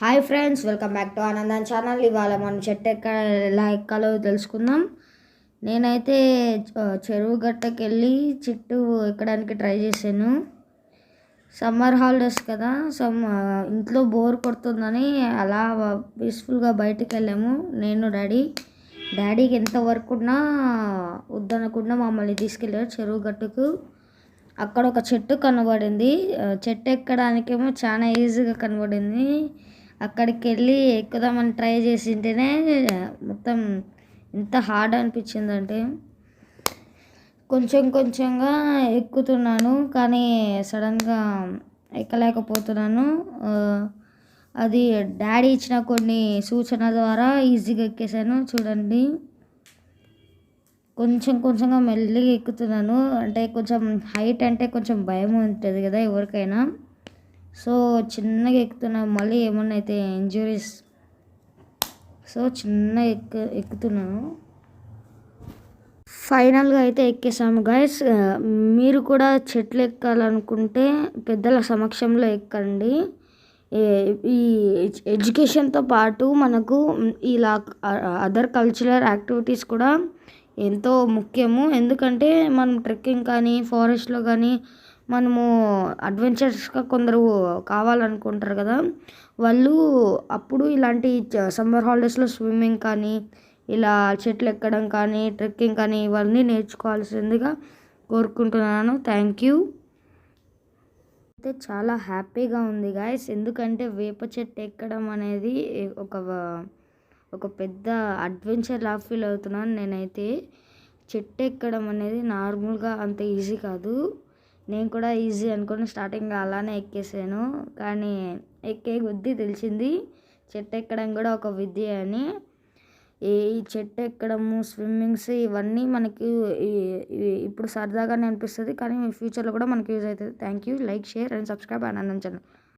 Hi friends welcome back to Anandan channel. ఇవాళ మనం చెట్టు ఎక్క ఎలా ఎక్కాలో తెలుసుకుందాం. నేనైతే చెరువు గట్టకి వెళ్ళి చెట్టు ఎక్కడానికి ట్రై చేశాను. సమ్మర్ హాలిడేస్ కదా సమ్ ఇంట్లో బోర్ కొడుతుందని అలా పీస్ఫుల్గా బయటికి వెళ్ళాము నేను డాడీ డాడీకి ఎంత వర్క్ ఉన్నా వద్దనకుండా మమ్మల్ని తీసుకెళ్ళారు చెరువు గట్టుకు. అక్కడ ఒక చెట్టు కనబడింది. చెట్టు ఎక్కడానికేమో చాలా ఈజీగా కనబడింది. అక్కడికి వెళ్ళి ఎక్కుదామని ట్రై చేసింటేనే మొత్తం ఎంత హార్డ్ అనిపించిందంటే కొంచెం కొంచెంగా ఎక్కుతున్నాను కానీ సడన్గా ఎక్కలేకపోతున్నాను. అది డాడీ ఇచ్చిన కొన్ని సూచన ద్వారా ఈజీగా ఎక్కేసాను. చూడండి. కొంచెం కొంచెంగా మెల్లిగా ఎక్కుతున్నాను. అంటే కొంచెం హైట్ అంటే కొంచెం భయం ఉంటుంది కదా ఎవరికైనా. సో చిన్నగా ఎక్కుతున్నాను మళ్ళీ ఏమన్నా అయితే ఇంజురీస్ సో చిన్న ఎక్కు ఎక్కుతున్నాను. ఫైనల్గా అయితే ఎక్కేసాము గైస్ మీరు కూడా చెట్లు ఎక్కాలనుకుంటే పెద్దల సమక్షంలో ఎక్కండి. ఈ ఎడ్యుకేషన్తో పాటు మనకు ఇలా అదర్ కల్చరల్ యాక్టివిటీస్ కూడా ఎంతో ముఖ్యము. ఎందుకంటే మనం ట్రెక్కింగ్ కానీ ఫారెస్ట్లో కానీ మనము అడ్వెంచర్స్గా కొందరు కావాలనుకుంటారు కదా వాళ్ళు అప్పుడు ఇలాంటి సమ్మర్ హాలిడేస్లో స్విమ్మింగ్ కానీ ఇలా చెట్లు ఎక్కడం కానీ ట్రెక్కింగ్ కానీ ఇవన్నీ నేర్చుకోవాల్సిందిగా కోరుకుంటున్నాను. థ్యాంక్ యూ అయితే చాలా హ్యాపీగా ఉంది గాయస్ ఎందుకంటే వేప చెట్టు ఎక్కడం అనేది ఒక ఒక పెద్ద అడ్వెంచర్ లా ఫీల్ అవుతున్నాను నేనైతే. చెట్టు ఎక్కడం అనేది నార్మల్గా అంత ఈజీ కాదు. నేను కూడా ఈజీ అనుకుని స్టార్టింగ్ అలానే ఎక్కేసాను. కానీ ఎక్కే కొద్దీ తెలిసింది చెట్టు ఎక్కడం కూడా ఒక విద్య అని. ఈ చెట్టు ఎక్కడము స్విమ్మింగ్స్ ఇవన్నీ మనకి ఇప్పుడు సరదాగానే అనిపిస్తుంది. కానీ ఫ్యూచర్లో కూడా మనకి యూజ్ అవుతుంది. Thank you like share and subscribe Anandam channel.